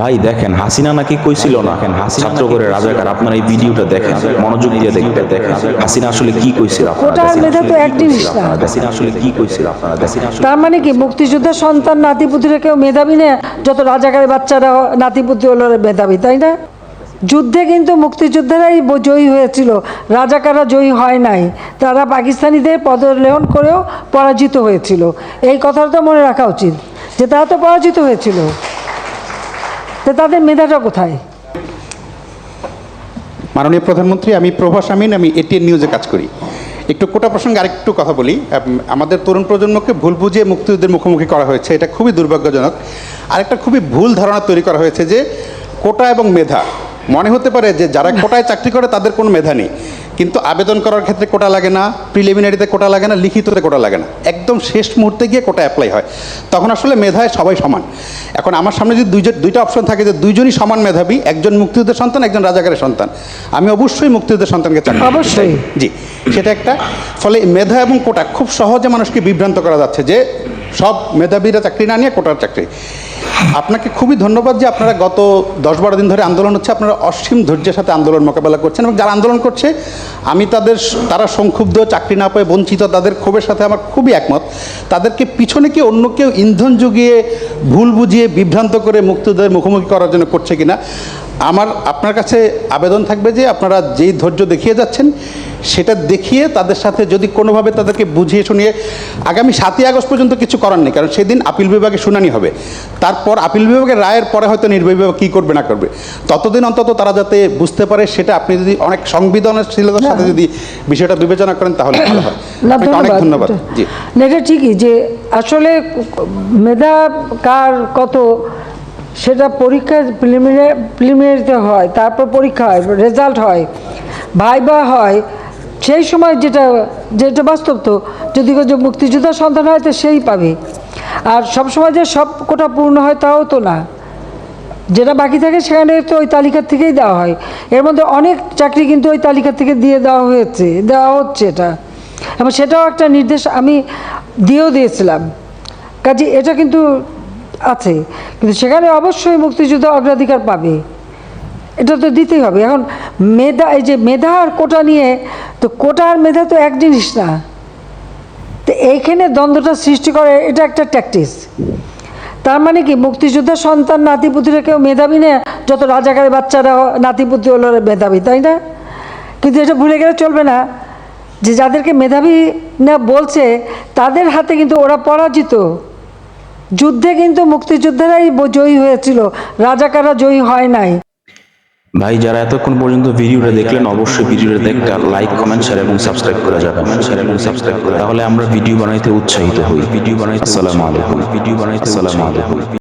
ভাই দেখেন হাসিনা নাকি কইছিল না? ছাত্র করে রাজাকার আপনার এই ভিডিওটা দেখেন মনোযোগ দিয়ে দেখবেন দেখেন হাসিনা আসলে কি কইছিল আপনারা। মেধা তো এক জিনিস না। হাসিনা আসলে কি কইছিল আপনারা? আসলে তার মানে কি মুক্তিযোদ্ধার সন্তান নাতিপুতিরা কেউ মেধাবী না? যত রাজাকারের বাচ্চারা নাতিপুতি হলো মেধাবী তাই না? যুদ্ধে কিন্তু মুক্তিযোদ্ধারাই জয়ী হয়েছিল। রাজাকাররা জয়ী হয় নাই। তারা পাকিস্তানিদের পদলেহন করেও পরাজিত হয়েছিল। এই কথাটা মনে রাখা উচিত যে তারা তো পরাজিত হয়েছিল। তো তাদের মেধাটা কোথায়? মাননীয় প্রধানমন্ত্রী, আমি প্রভাস আমিন, আমি এটিএন নিউজে কাজ করি। একটু কোটা প্রসঙ্গে আরেকটু কথা বলি। আমাদের তরুণ প্রজন্মকে ভুল বুঝিয়ে মুক্তিযুদ্ধের মুখোমুখি করা হয়েছে, এটা খুবই দুর্ভাগ্যজনক। আরেকটা খুবই ভুল ধারণা তৈরি করা হয়েছে যে, কোটা এবং মেধা, মনে হতে পারে যে যারা কোটায় চাকরি করে তাদের কোনো মেধা নেই। কিন্তু আবেদন করার ক্ষেত্রে কোটা লাগে না প্রিলিমিনারিতে কোটা লাগে না, লিখিততে কোটা লাগে না। একদম শেষ মুহূর্তে গিয়ে কোটা অ্যাপ্লাই হয় তখন আসলে মেধায় সবাই সমান এখন আমার সামনে যদি দুইজন দুইটা অপশন থাকে যে দুইজনই সমান মেধাবী একজন মুক্তিযুদ্ধের সন্তান একজন রাজাকারের সন্তান আমি অবশ্যই মুক্তিযুদ্ধের সন্তানকে চাকরি চাই। অবশ্যই। জি সেটা একটা ফলে মেধা এবং কোটা খুব সহজে মানুষকে বিভ্রান্ত করা যাচ্ছে যে সব মেধাবীরা চাকরি না নিয়ে কোটার চাকরি। আপনাকে খুবই ধন্যবাদ যে আপনারা গত দশ বারো দিন ধরে আন্দোলন হচ্ছে, আপনারা অসীম ধৈর্যের সাথে আন্দোলন মোকাবেলা করছেন এবং যারা আন্দোলন করছে, আমি তাদের তারা সংক্ষুব্ধ, চাকরি না পেয়ে বঞ্চিত, তাদের ক্ষোভের সাথে আমার খুবই একমত। তাদেরকে পিছনে কি অন্য কেউ ইন্ধন জুগিয়ে ভুল বুঝিয়ে বিভ্রান্ত করে মুক্তিযুদ্ধের মুখোমুখি করার জন্য করছে কিনা আমার আপনার কাছে আবেদন থাকবে যে আপনারা যেই ধৈর্য দেখিয়ে যাচ্ছেন সেটা দেখিয়ে তাদের সাথে যদি কোনোভাবে তাদেরকে বুঝিয়ে শুনিয়ে আগামী সাতই আগস্ট পর্যন্ত কিছু করার নেই কারণ সেদিন আপিল বিভাগে শুনানি হবে। তারপর আপিল বিভাগের রায়ের পরে হয়তো নির্বাহী বিভাগ কী করবে না করবে। ততদিন অন্তত তারা যাতে বুঝতে পারে সেটা আপনি যদি অনেক সংবেদনশীলতার সাথে যদি বিষয়টা বিবেচনা করেন তাহলে ভালো হয়। অনেক ধন্যবাদ। জি। না এটা ঠিকই যে আসলে মেধা কার কত? সেটা পরীক্ষা প্রিলিমিনারি প্রিলিমিনারিতে হয়, তারপর পরীক্ষা হয় রেজাল্ট হয়, ভাইবা হয়, সেই সময় যেটা যেটা বাস্তব তো, যদি যে মুক্তিযোদ্ধার সন্তান হয় তো সেই পাবে। আর সব সময় যে সব কোটা পূর্ণ হয় তাও তো না। যেটা বাকি থাকে সেখানে তো ওই তালিকা থেকেই দেওয়া হয়। এর মধ্যে অনেক চাকরি কিন্তু ওই তালিকা থেকে দিয়ে দেওয়া হয়েছে, দেওয়া হচ্ছে এটা। এবং সেটাও একটা নির্দেশ আমি দিয়েও দিয়েছিলাম। কাজে এটা কিন্তু আছে কিন্তু সেখানে অবশ্যই মুক্তিযুদ্ধ অগ্রাধিকার পাবে। এটা তো দিতেই হবে। এখন মেধা, এই যে মেধা আর কোটা নিয়ে, তো কোটা আর মেধা তো এক জিনিস না। তো এইখানে দ্বন্দ্বটা সৃষ্টি করে, এটা একটা ট্যাকটিস তার মানে কি, মুক্তিযোদ্ধার সন্তান নাতিপুতিরা কেউ মেধাবী না, যত রাজাকারের বাচ্চারা নাতিপুতি হলো মেধাবী, তাই না? কিন্তু এটা ভুলে গেলে চলবে না। যে যাদেরকে মেধাবী না বলছে, তাদের হাতে কিন্তু ওরা পরাজিত। যুদ্ধে কিন্তু মুক্তিযোদ্ধারাই জয়ী হয়েছিল। রাজাকাররা জয়ী হয় নাই। ভাই যারা এতক্ষণ পর্যন্ত ভিডিওটা দেখলেন অবশ্যই ভিডিওটা দেখতে লাইক কমেন্ট শেয়ার এবং সাবস্ক্রাইব করে যাবেন। শেয়ার এবং সাবস্ক্রাইব করে তাহলে আমরা ভিডিও বানাইতে উৎসাহিত হই। ভিডিও বানাইতে আসসালামু আলাইকুম। ভিডিও বানাইতে আসসালামু আলাইকুম।